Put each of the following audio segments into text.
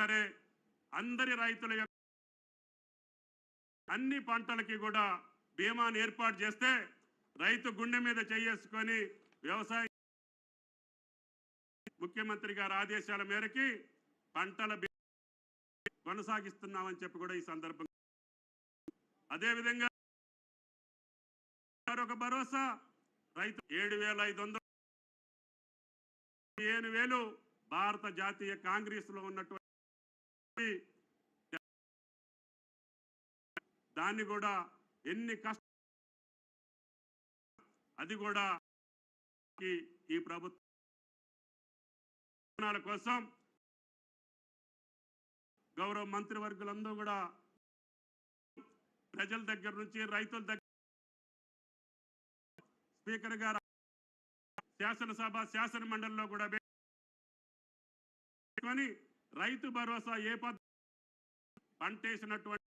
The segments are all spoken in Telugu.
సరే అందరి రైతుల అన్ని పంటలకి కూడా బీమాను ఏర్పాటు చేస్తే రైతు గుండె మీద చేసుకొని వ్యవసాయ ముఖ్యమంత్రి గారి ఆదేశాల మేరకి పంటల కొనసాగిస్తున్నామని చెప్పి కూడా ఈ సందర్భంగా అదేవిధంగా మరొక భరోసా రైతు ఏడు వేల ఐదు వందలు పదిహేను వేలు భారత జాతీయ కాంగ్రెస్లో ఉన్నటువంటి దాన్ని కూడా ఎన్ని కష్ట అది కూడా ఈ- ఈ ప్రభుత్వం కోసం గౌరవ మంత్రివర్గులందరూ కూడా ప్రజల దగ్గర నుంచి రైతుల దగ్గర స్పీకర్ గారు శాసనసభ శాసన మండలిలో కూడా పెట్టుకొని రైతు భరోసా ఏ పద్ధతి పంటేసినటువంటి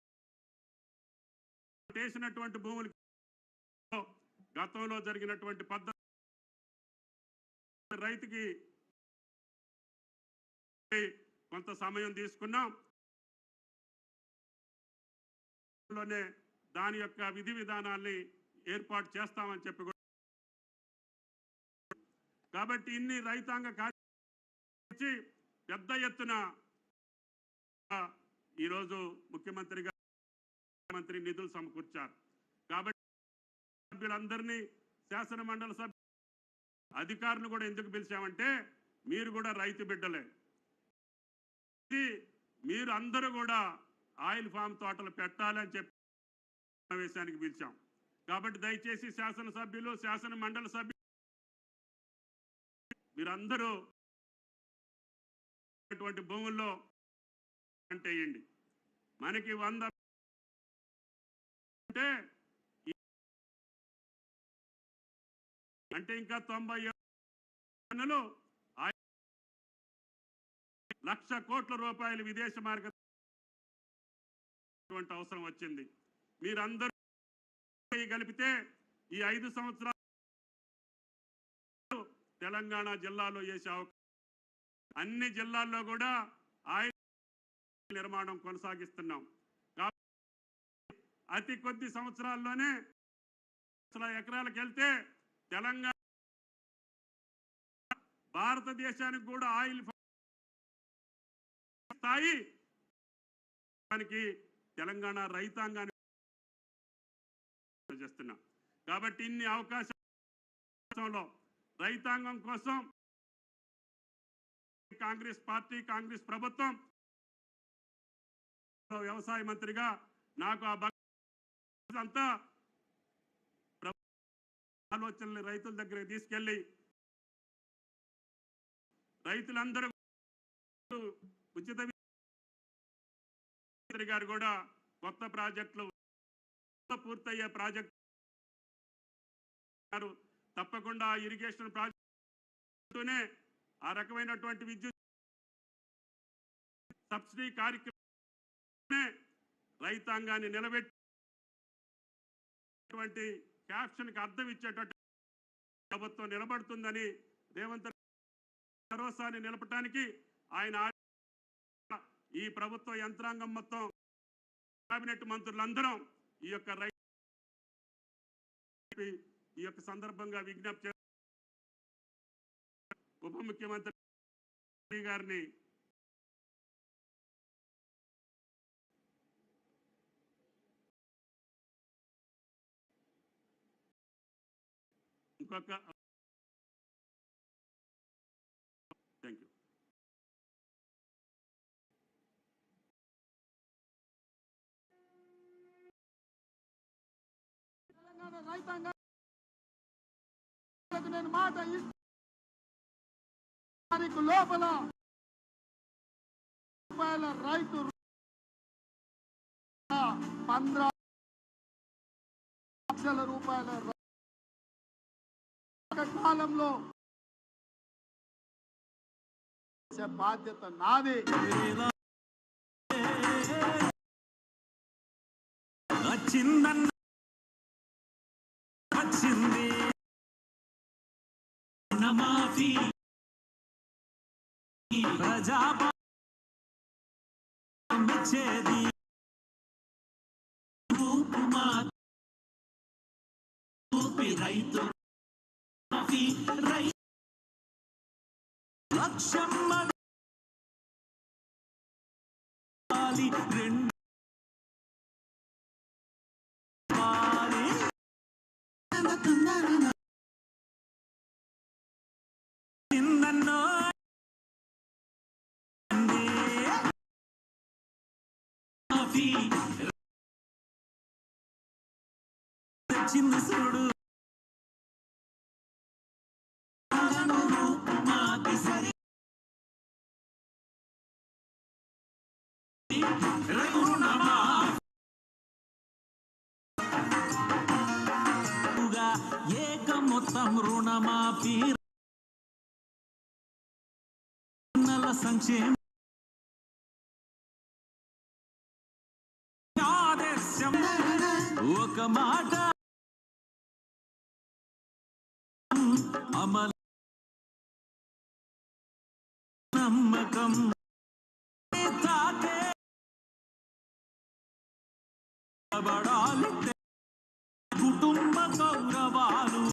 పంటేసినటువంటి భూములు గతంలో జరిగినటువంటి పద్ధతి రైతుకి కొంత సమయం తీసుకున్నాం. లోనే దాని యొక్క విధి విధానాల్ని ఏర్పాటు చేస్తామని చెప్పి కాబట్టి ఇన్ని రైతాంగ కార్య పెద్ద ఎత్తున ఈరోజు ముఖ్యమంత్రి గారు మంత్రి నిధులు సమకూర్చారు. కాబట్టి సభ్యులందరినీ శాసన మండలి సభ్యు అధికారులు కూడా ఎందుకు పిలిచామంటే మీరు కూడా రైతు బిడ్డలే. మీరు అందరూ కూడా ఆయిల్ ఫామ్ తోటలు పెట్టాలని చెప్పి సమావేశానికి పిలిచాం. కాబట్టి దయచేసి శాసనసభ్యులు శాసన మండలి సభ్యులు మీరందరూ ఉన్నటువంటి భూముల్లో అంటేయండి మనకి వంద అంటే అంటే ఇంకా తొంభై ఏడు టన్నులు లక్ష కోట్ల రూపాయలు విదేశ మార్గ అవసరం వచ్చింది. మీరందరూ కలిపితే ఈ ఐదు సంవత్సరాలు తెలంగాణ జిల్లాలో చేసే అవకాశం అన్ని జిల్లాల్లో కూడా ఆయిల్ నిర్మాణం కొనసాగిస్తున్నాం. కాబట్టి అతి కొద్ది సంవత్సరాల్లోనే ఎకరాలకు వెళ్తే తెలంగాణ భారతదేశానికి కూడా ఆయిల్ స్థాయి దానికి తెలంగాణ రైతాంగాన్ని చేస్తున్నాం. కాబట్టి ఇన్ని అవకాశాలు రైతాంగం కోసం కాంగ్రెస్ పార్టీ కాంగ్రెస్ ప్రభుత్వం వ్యవసాయ మంత్రిగా నాకు ఆ అంతా ఆలోచనల్ని రైతుల దగ్గరికి తీసుకెళ్ళి రైతులందరూ ఉచిత మంత్రి గారు కూడా కొత్త ప్రాజెక్టులు పూర్తయ్యే ప్రాజెక్టు తప్పకుండా ఇరిగేషన్ ప్రాజెక్టునే ఆ రకమైనటువంటి విద్యుత్ సబ్సిడీ కార్యక్రమం రైతాంగాన్ని నిలబెట్టి క్యాప్షన్కి అర్థం ఇచ్చేటట్టు ప్రభుత్వం నిలబడుతుందని రేవంత్ రెడ్డి భరోసాని నిలపటానికి ఆయన ఈ ప్రభుత్వ యంత్రాంగం మొత్తం కేబినెట్ మంత్రులందరం ఈ యొక్క రై ఈ యొక్క సందర్భంగా విజ్ఞప్తి ఉప ముఖ్యమంత్రి గారిని ఇంకొక థ్యాంక్ యూ తెలంగాణ రైతాంగానికి నేను మాట ఇస్తాను తారీఖు లోపల రూపాయల రైతు పంద్ర లక్షల రూపాయల కాలంలో బాధ్యత నాది. వచ్చిందన్న వచ్చింది రుణమాఫీ ప్రజా రైతు లక్ష్యం రెండు తెచ్చింది చూడు. ఏక మొత్తం రుణమాఫీ. సంక్షేమ ఒక మాట. అమల నమ్మకం కుటుంబ గౌరవాలు.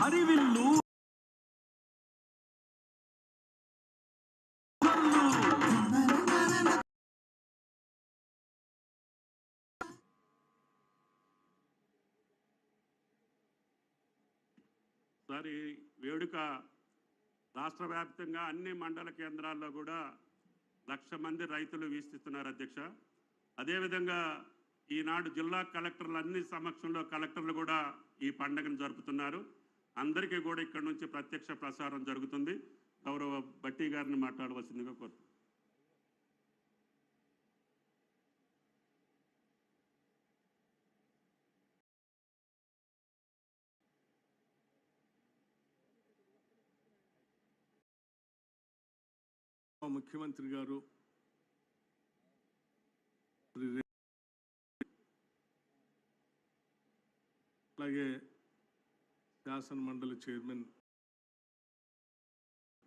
హరివిల్లు. సారి వేడుక రాష్ట్ర వ్యాప్తంగా అన్ని మండల కేంద్రాల్లో కూడా లక్ష మంది రైతులు వీక్షిస్తున్నారు అధ్యక్ష. అదేవిధంగా ఈనాడు జిల్లా కలెక్టర్లు అన్ని సమక్షంలో కలెక్టర్లు కూడా ఈ పండుగను జరుపుతున్నారు. అందరికీ కూడా ఇక్కడ నుంచి ప్రత్యక్ష ప్రసారం జరుగుతుంది. గౌరవ భట్టి గారిని మాట్లాడవలసిందిగా కోరు ముఖ్యమంత్రి గారు అలాగే శాసన మండలి చైర్మన్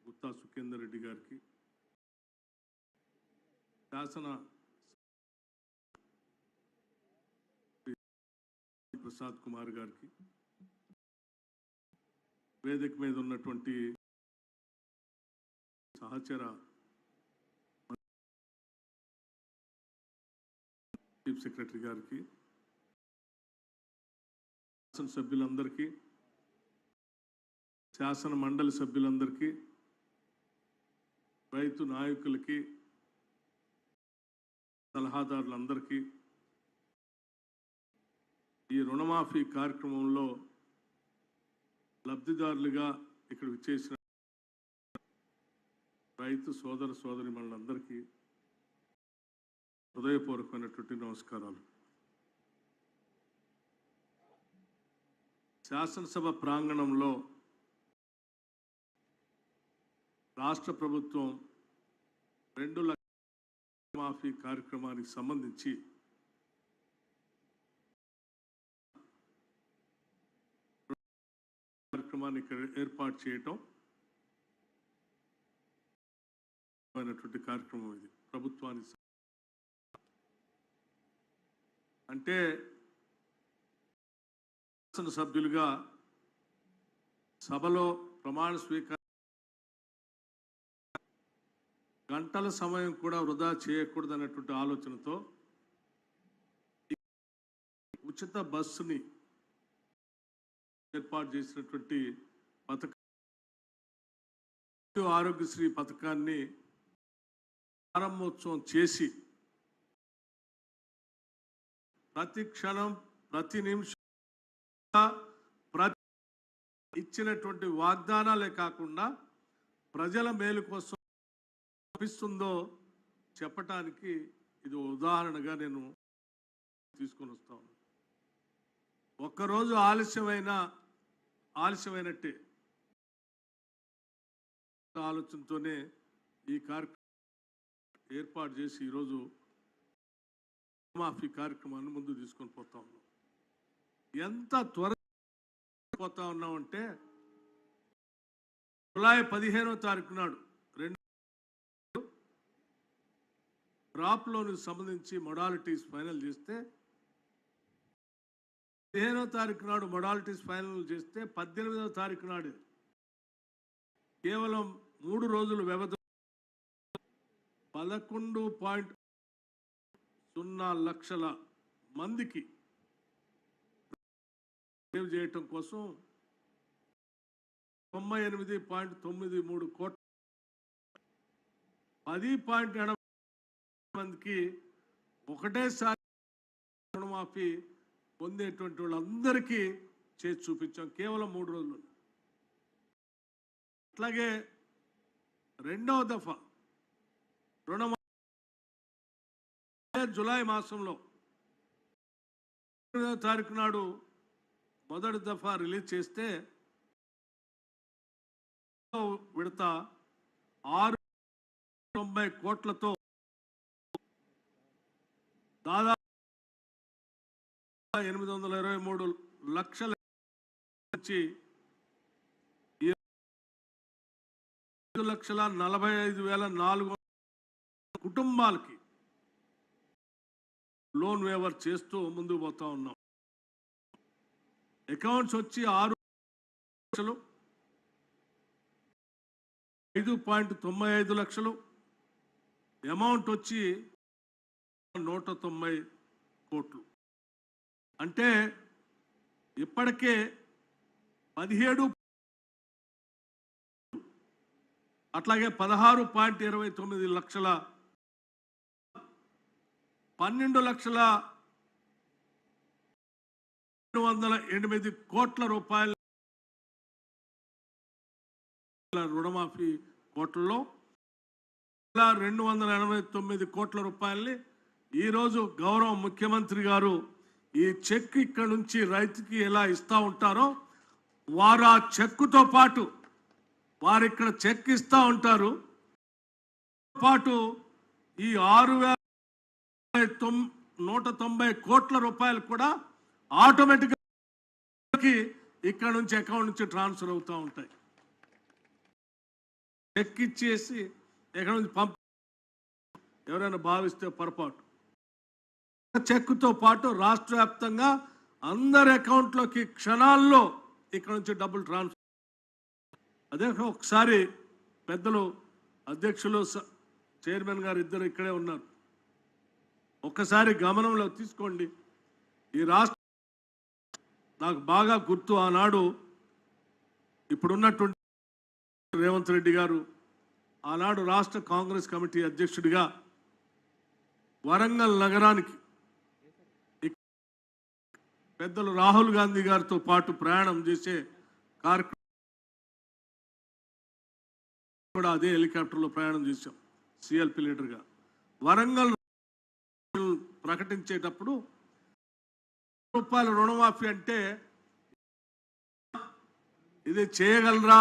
గుత్తా సుఖేందర్ రెడ్డి గారికి శాసన ప్రసాద్ కుమార్ గారికి వేదిక మీద ఉన్నటువంటి సహచర చీఫ్ సెక్రటరీ గారికి శాసన సభ్యులందరికీ శాసన మండలి సభ్యులందరికీ రైతు నాయకులకి సలహాదారులందరికీ ఈ రుణమాఫీ కార్యక్రమంలో లబ్ధిదారులుగా ఇక్కడ విచ్చేసిన రైతు సోదర సోదరి మనందరికీ హృదయపూర్వకమైనటువంటి నమస్కారాలు. శాసనసభ ప్రాంగణంలో రాష్ట్ర ప్రభుత్వం రెండు లక్షల మాఫీ కార్యక్రమానికి సంబంధించి కార్యక్రమాన్ని ఏర్పాటు చేయటం అయినటువంటి కార్యక్రమం ఇది. ప్రభుత్వానికి అంటే శాసన సభ్యులుగా సభలో ప్రమాణ స్వీకారం గంటల సమయం కూడా వృధా చేయకూడదు అన్నటువంటి ఆలోచనతో ఉచిత బస్సుని ఏర్పాటు చేసినటువంటి పథకం ఆరోగ్యశ్రీ పథకాన్ని ప్రారంభోత్సవం చేసి ప్రతి క్షణం ప్రతి నిమిషం ప్రతి ఇచ్చినటువంటి వాగ్దానాలే కాకుండా ప్రజల మేలు కోసం లభిస్తుందో చెప్పటానికి ఇది ఉదాహరణగా నేను తీసుకొని వస్తాను ఒక్కరోజు ఆలస్యమైన ఆలస్యమైనట్టే ఆలోచనతోనే ఈ కార్యక్రమం ఏర్పాటు చేసి ఈరోజు మాఫీ కార్యక్రమాన్ని ముందు తీసుకొని పోతా ఉన్నాం. ఎంత త్వర పోతా ఉన్నామంటే జులై పదిహేనో తారీఖు నాడు రెండు క్రాప్ లోన్కి సంబంధించి మొడాలిటీస్ ఫైనల్ చేస్తే పదిహేనో తారీఖు నాడు మొడాలిటీస్ ఫైనల్ చేస్తే పద్దెనిమిదవ తారీఖు నాడు కేవలం మూడు రోజుల వ్యవధి పదకొండు పాయింట్ సున్నా లక్షల మందికి సేవ్ చేయటం కోసం తొంభై ఎనిమిది పాయింట్ తొమ్మిది మూడు కోట్ల పది పాయింట్ ఎనభై మందికి ఒకటేసారి రుణమాఫీ పొందేటువంటి వాళ్ళందరికీ చేసి చూపించాం. కేవలం మూడు రోజులు. అట్లాగే రెండవ దఫా రుణమా జులై మాసంలో తారీఖు నాడు మొదటి దఫా రిలీజ్ చేస్తే విడత ఆరు తొంభై కోట్లతో దాదాపు ఎనిమిది వందల ఇరవై మూడు లక్షల నుంచి ఐదు లక్షల నలభై ఐదు వేల నాలుగు కుటుంబాలకి లోన్ వేవర్ చేస్తూ ముందుకు పోతా ఉన్నాం. అకౌంట్స్ వచ్చి ఆరు లక్షలు ఐదు పాయింట్ తొంభై ఐదు లక్షలు అమౌంట్ వచ్చి నూట తొంభై కోట్లు. అంటే ఇప్పటికే పదిహేడు అట్లాగే పదహారు పాయింట్ ఇరవై తొమ్మిది లక్షల పన్నెండు లక్షల రెండు వందల ఎనిమిది కోట్ల రూపాయల రుణమాఫీ కోట్లలో రెండు వందల ఎనభై తొమ్మిది కోట్ల రూపాయల్ని ఈరోజు గౌరవ ముఖ్యమంత్రి గారు ఈ చెక్ ఇక్కడ నుంచి రైతుకి ఎలా ఇస్తూ ఉంటారో వారు ఆ చెక్కుతో పాటు వారు ఇక్కడ చెక్ ఇస్తూ ఉంటారు. పాటు ఈ ఆరు వేల నూట తొంభై కోట్ల రూపాయలు కూడా ఆటోమేటిక్గా ఇక్కడ నుంచి అకౌంట్ నుంచి ట్రాన్స్ఫర్ అవుతూ ఉంటాయి. చెక్ ఇచ్చేసి ఎక్కడ నుంచి పంప ఎవరైనా భావిస్తే పొరపాటు. చెక్తో పాటు రాష్ట్ర వ్యాప్తంగా అందరి అకౌంట్లోకి క్షణాల్లో ఇక్కడ నుంచి డబ్బులు ట్రాన్స్ఫర్ అదే ఒకసారి పెద్దలు అధ్యక్షులు చైర్మన్ గారు ఇద్దరు ఇక్కడే ఉన్నారు. ఒక్కసారి గమనంలో తీసుకోండి. ఈ రాష్ట్ర నాకు బాగా గుర్తు ఆనాడు ఇప్పుడున్నటువంటి రేవంత్ రెడ్డి గారు ఆనాడు రాష్ట్ర కాంగ్రెస్ కమిటీ అధ్యక్షుడిగా వరంగల్ నగరానికి పెద్దలు రాహుల్ గాంధీ గారితో పాటు ప్రయాణం చేసే కార్యక్రమం కూడా అదే హెలికాప్టర్లో ప్రయాణం చేశాం సిఎల్పి లీడర్గా. వరంగల్ ప్రకటించేటప్పుడు రూపాయల రుణమాఫీ అంటే ఇది చేయగలరా?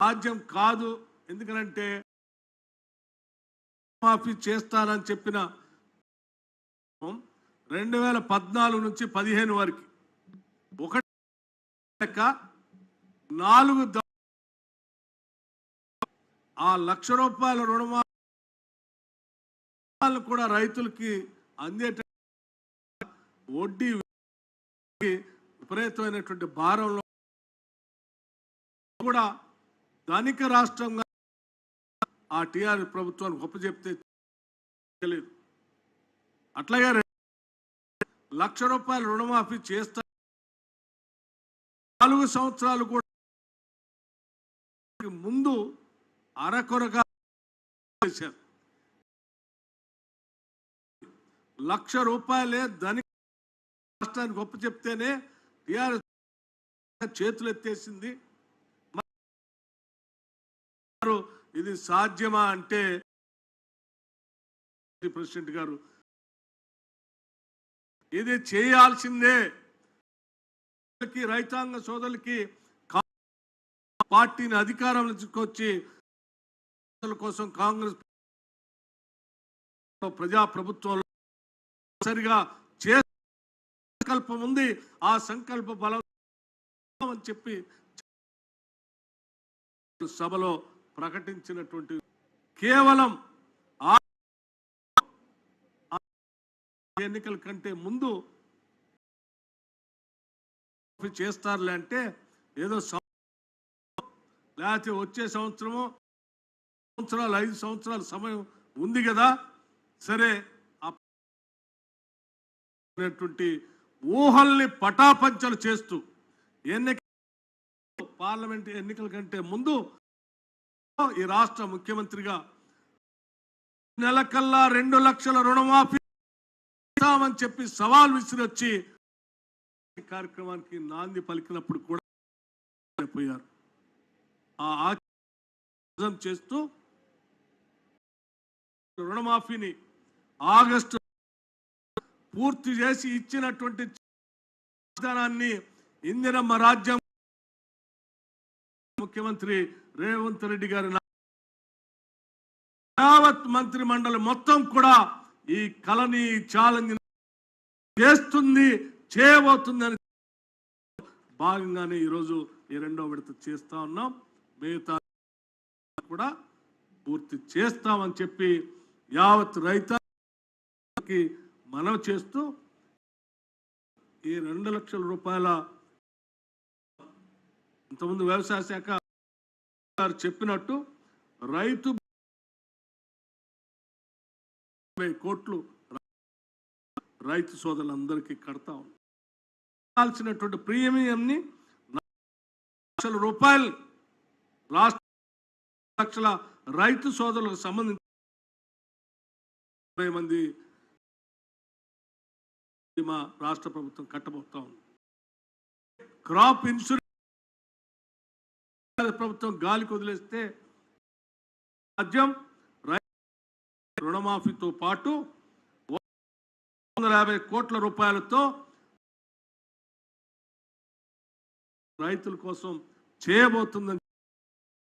సాధ్యం కాదు ఎందుకనంటే రుణమాఫీ చేస్తానని చెప్పిన రెండు వేల పద్నాలుగు నుంచి పదిహేను వరకు. ఒకటి లెక్క నాలుగు ఆ లక్ష రూపాయల రుణమాలు కూడా రైతులకి అందేట వడ్డీ విపరీతమైనటువంటి భారంలో కూడా ధనిక రాష్ట్రంగా ఆ టీఆర్ ప్రభుత్వానికి గొప్ప చెప్తే తెలియదు. అట్లాగే లక్ష రూపాయల రుణమాఫీ చేస్తా నాలుగు సంవత్సరాలు కూడా ముందు అరకొరగా చేశారు. లక్ష రూపాయలే ధని రాష్ట్రానికి గొప్ప చెప్తేనే టిఆర్ఎస్ చేతులు ఎత్తేసింది ఇది సాధ్యమా అంటే ప్రెసిడెంట్ గారు ఇది చేయాల్సిందే. రైతాంగ సోదరులకి పార్టీని అధికారంలో తీసుకొచ్చి కోసం కాంగ్రెస్ ప్రజా ప్రభుత్వంలో సరిగా చే సంకల్పం ఉంది. ఆ సంకల్ప బలం అని చెప్పి సభలో ప్రకటించినటువంటి కేవలం ఆ ఎన్నికల కంటే ముందు చేస్తారులే అంటే ఏదో లేకపోతే వచ్చే సంవత్సరము సంవత్సరాలు ఐదు సంవత్సరాల సమయం ఉంది కదా సరే అనేటువంటి ఊహల్ని పటాపంచలు చేస్తూ ఎన్నిక పార్లమెంట్ ఎన్నికల కంటే ముందు ఈ రాష్ట్ర ముఖ్యమంత్రిగా నెలకల్లా రెండు లక్షల రుణమాఫీ చేస్తామని చెప్పి సవాల్ విసిరొచ్చి కార్యక్రమానికి నాంది పలికినప్పుడు కూడా పోయారు. ఆ చేస్తూ రుణమాఫీని ఆగస్టు పూర్తి చేసి ఇచ్చినటువంటి విధానాన్ని ఇందిరమ్మ రాజ్యం ముఖ్యమంత్రి రేవంత్ రెడ్డి గారి యావత్ మంత్రి మండలి మొత్తం కూడా ఈ కళని ఛాలెంజ్ చేస్తుంది చేయబోతుంది అని భాగంగానే ఈరోజు ఈ రెండో విడత చేస్తా ఉన్నాం. మిగతా కూడా పూర్తి చేస్తామని చెప్పి యావత్ రైతాకి మనవి చేస్తూ ఈ రెండు లక్షల రూపాయల ఇంతకుముందు వ్యవసాయ శాఖ చెప్పినట్టు రైతు ముప్పై కోట్లు రైతు సోదరులందరికీ కడతా ఉన్నాం. ప్రీమియంని లక్షల రూపాయలు రాష్ట్ర లక్షల రైతు సోదరులకు సంబంధించి ఇరవై మంది మా రాష్ట్ర ప్రభుత్వం కట్టబోతా ఉంది. క్రాప్ ఇన్సూరెన్స్ ప్రభుత్వం గాలికి వదిలేస్తే రాజ్యం రుణమాఫీతో పాటు వందల యాభై కోట్ల రూపాయలతో రైతుల కోసం చేయబోతుందని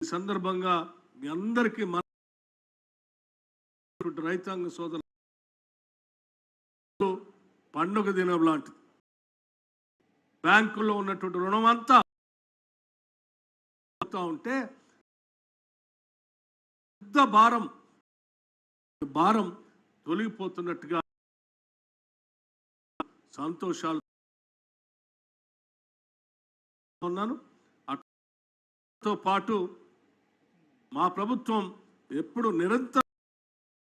ఈ సందర్భంగా మీ అందరికీ మన రైతాంగ సోదరులు పండుగ దినం లాంటిది. బ్యాంకుల్లో ఉన్నటువంటి రుణం అంతా పోతా ఉంటే పెద్ద భారం భారం తొలగిపోతున్నట్టుగా సంతోషాలు ఉన్నాను. అతో పాటు మా ప్రభుత్వం ఎప్పుడు నిరంతరం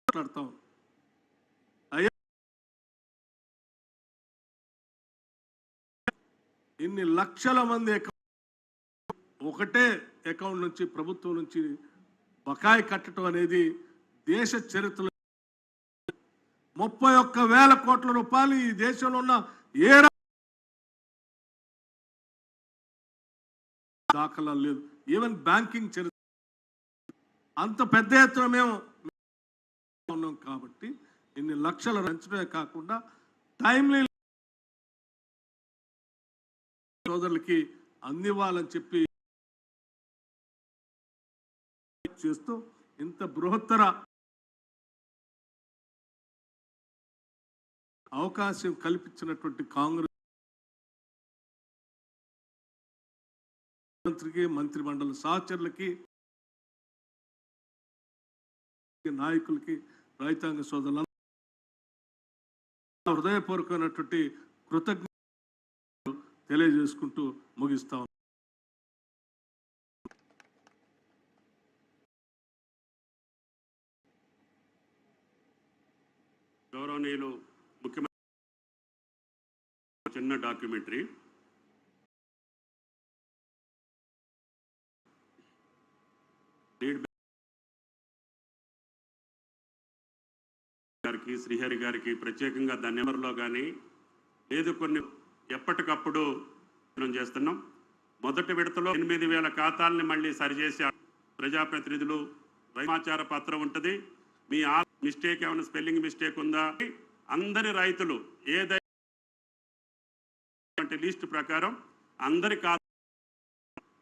మాట్లాడతాం ఇన్ని లక్షల మంది అకౌంట్ ఒకటే అకౌంట్ నుంచి ప్రభుత్వం నుంచి బకాయి కట్టడం అనేది దేశ చరిత్రలో ముప్పై ఒక్క వేల కోట్ల రూపాయలు ఈ దేశంలో ఉన్న ఏ దాఖలా లేదు ఈవెన్ బ్యాంకింగ్ చరిత్ర అంత పెద్ద ఎత్తున మేము ఉన్నాం కాబట్టి ఇన్ని లక్షల పెంచడమే కాకుండా టైమ్లీ సోదరులకి అందివ్వాలని చెప్పి చేస్తూ ఇంత బృహత్తర అవకాశం కల్పించినటువంటి కాంగ్రెస్ మంత్రికి మంత్రిమండలి సహచరులకి నాయకులకి రైతాంగ సోదరుల హృదయపూర్వకమైనటువంటి కృతజ్ఞత తెలియజేసుకుంటూ ముగిస్తా గౌరవనీయులు చిన్న డాక్యుమెంటరీ. లీడ్ గారికి శ్రీహరి గారికి ప్రత్యేకంగా ధన్యవాదాలు కానీ లేదు కొన్ని ఎప్పటికప్పుడు చేస్తున్నాం. మొదటి విడతలో ఎనిమిది వేల ఖాతాల్ని మళ్ళీ సరిచేసి ప్రజాప్రతినిధులు సమాచార పత్రం ఉంటుంది. మీ ఆ మిస్టేక్ ఏమైనా స్పెల్లింగ్ మిస్టేక్ ఉందా? అందరి రైతులు ఏదైతే లిస్ట్ ప్రకారం అందరి ఖాతా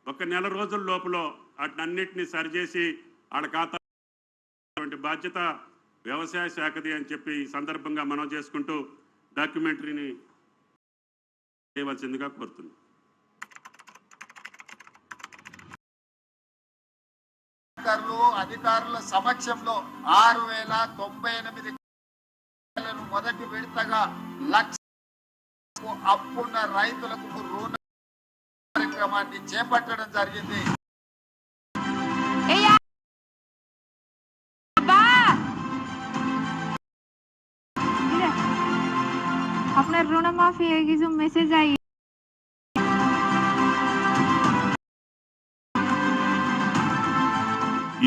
ఒక నెల రోజుల లోపల వాటినన్నింటినీ సరిచేసి వాళ్ళ ఖాతా బాధ్యత వ్యవసాయ శాఖది అని చెప్పి ఈ సందర్భంగా మనం చేసుకుంటూ డాక్యుమెంటరీని చేయవలసిందిగా కోరుతుంది అధికారుల సమక్షంలో ఆరు వేల తొంభై ఎనిమిది మొదటి విడతగా లక్ష అప్పున్న రైతులకు రుణ కార్యక్రమాన్ని చేపట్టడం జరిగింది. अपना ऋण माफी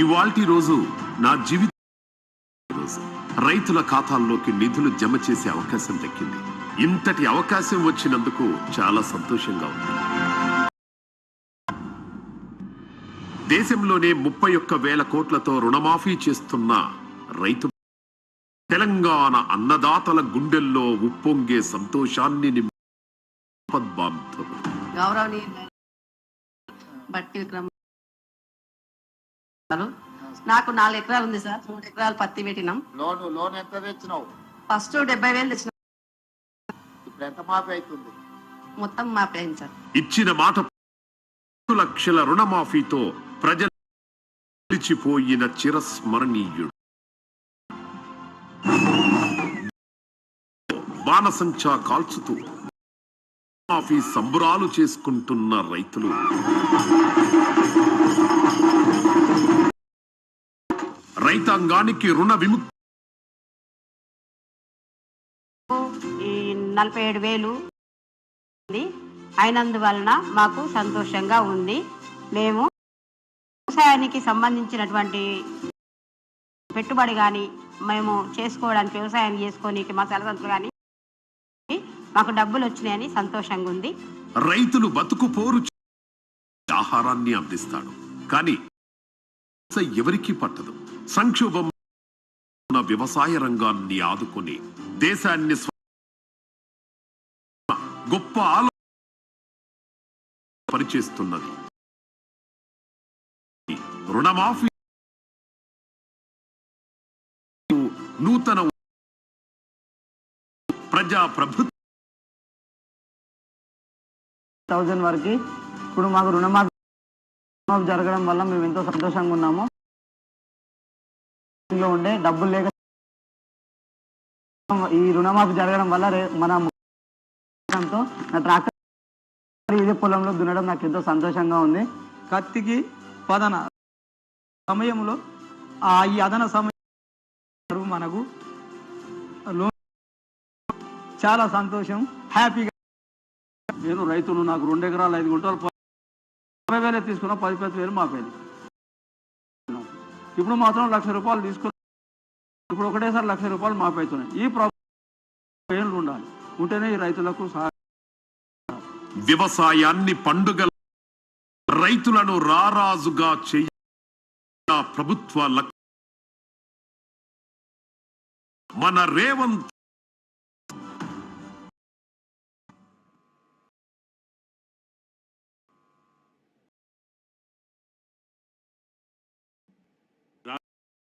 ఇవాల్టి రోజు నా జీవిత రైతుల ఖాతాల్లోకి నిధులు జమ చేసే అవకాశం దక్కింది. ఇంతటి అవకాశం వచ్చినందుకు చాలా సంతోషంగా ఉంది. దేశంలోనే ముప్పై ఒక్క వేల కోట్లతో రుణమాఫీ చేస్తున్న రైతు తెలంగాణ అన్నదాతల గుండెల్లో ఉప్పొంగే సంతోషాన్ని. నాకు నాలుగు ఎకరాలు ఉంది సార్. మూడు ఎకరాలు పత్తి పెట్టినాం. లోను లోన్ ఎంత తెచ్చినావు? ఫస్ట్ డెబ్బై వేలు తెచ్చిన ఇప్పుడు ఎంత మాఫీ అవుతుంది? మొత్తం మాఫీ అయింది సార్. ఇచ్చిన మాట పది లక్షల రుణమాఫీతో ప్రజలు నిలిచిపోయిన చిరస్మరణీయుడు. బాణసంచా కాల్చుతూ మాఫీ సంబురాలు చేసుకుంటున్న రైతులు. రైతాంగానికి రుణ విముక్తి నలభై ఏడు వేలు అయినందువలన మాకు సంతోషంగా ఉంది. మేము వ్యవసాయానికి సంబంధించినటువంటి పెట్టుబడి కానీ మేము చేసుకోవడానికి వ్యవసాయం చేసుకోనికి మా తలసంతులు కానీ మాకు డబ్బులు వచ్చినాయని సంతోషంగా ఉంది. రైతులు బతుకు పోరు ఆహారాన్ని అందిస్తాడు. కానీ ఎవరికీ పట్టదు. సంక్షోభం వ్యవసాయ రంగాన్ని ఆదుకుని దేశాన్ని గొప్ప ఆలో పరిచేస్తున్నది. రుణమాఫీ నూతన ప్రజా ప్రభుత్వ థౌజండ్ వరకు ఇప్పుడు మాకు రుణమాఫీ జరగడం వల్ల మేము ఎంతో సంతోషంగా ఉన్నాము. ఉండే డబ్బులు లేక ఈ రుణమాఫీ జరగడం వల్ల మన తో నా ట్రాక్టర్ ఇదే పొలంలో దున్నడం నాకు ఎంతో సంతోషంగా ఉంది. కత్తికి పదన సమయంలో ఆ ఈ అదన సమయం మనకు చాలా సంతోషం. హ్యాపీగా నేను రైతును నాకు రెండు ఎకరాలు ఐదు గుంటలు అరవై యాభై వేలే తీసుకున్నా పది పది వేలు మాపేది. ఇప్పుడు మాత్రం లక్ష రూపాయలు తీసుకున్నా ఇప్పుడు ఒకటేసారి లక్ష రూపాయలు మాపైతున్నాయి. ఈ ప్రభుత్వం ఉండాలి? ఉంటేనే ఈ రైతులకు వ్యవసాయాన్ని పండుగ రైతులను రారాజుగా చేయ ప్రభుత్వ లక్- మన రేవంత్